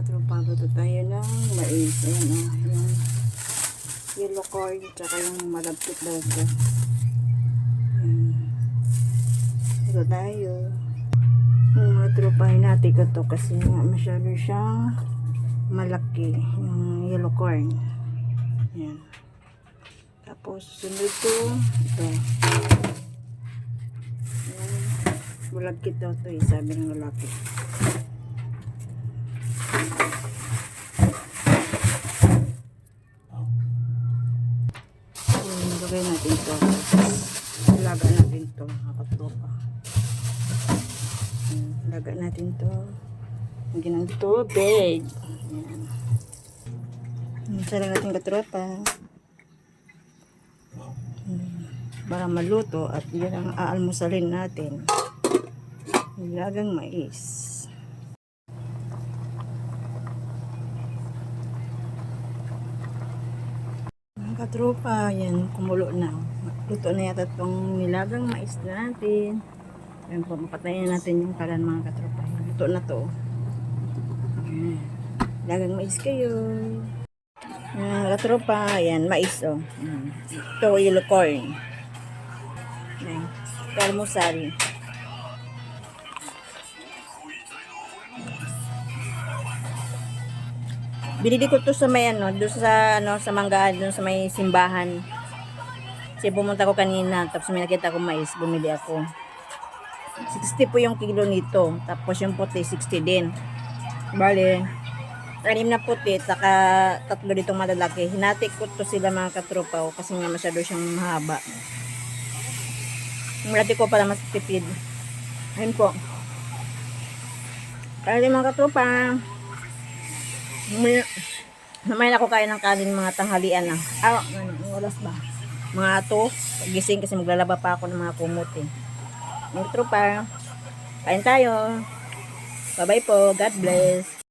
Mga tropa, luto tayo ng mais. Ayan o, yung yellow corn, tsaka yung malagkit daw ito. Ayan. Luto tayo. Yung mga tropa, hinati ko to kasi masyado siyang malaki. Yung yellow corn. Ayan. Tapos, sunod ko, ito. Ayan. Malagkit daw to eh, sabi ng lalaki. Ayan, lagay natin to. Laga natin to, mga katropa. Ayan, Laga natin to. Lagyan ng tubig. Ayan. Sara natin katropa. Ayan, Para maluto at yan ang aalmusalin natin. Nilagang mais. Mga katropa, yan, kumulo na. Luto na yata itong nilagang mais natin. Ayan po, mapatayin natin yung kalan mga katropa. Luto na to. Ayan. Nilagang mais kayo. Ayan, katropa, yan, mais oh. Ayan. Ito, yellow corn. Ayan, kalmusal. Binili ko to sa may ano, doon sa ano sa manggahan, doon sa may simbahan. Kasi pumunta ko kanina, tapos may nakita ko mais, bumili ako. 60 po yung kilo nito, tapos yung puti 60 din. Bale, anim na puti, saka tatlo ditong malalaki. Hinati ko to sila mga katropa ko kasi nga masyado siyang mahaba. Yung malati ko pala mas tipid. Ayun po. Kaya mga katropa, may, may ako kain ng kanin mga tanghalian na. Ah, ano, anong oras ba? Mga to, gising kasi maglalaba pa ako ng mga kumot eh. Mga tropa, kain tayo. Bye-bye po. God bless.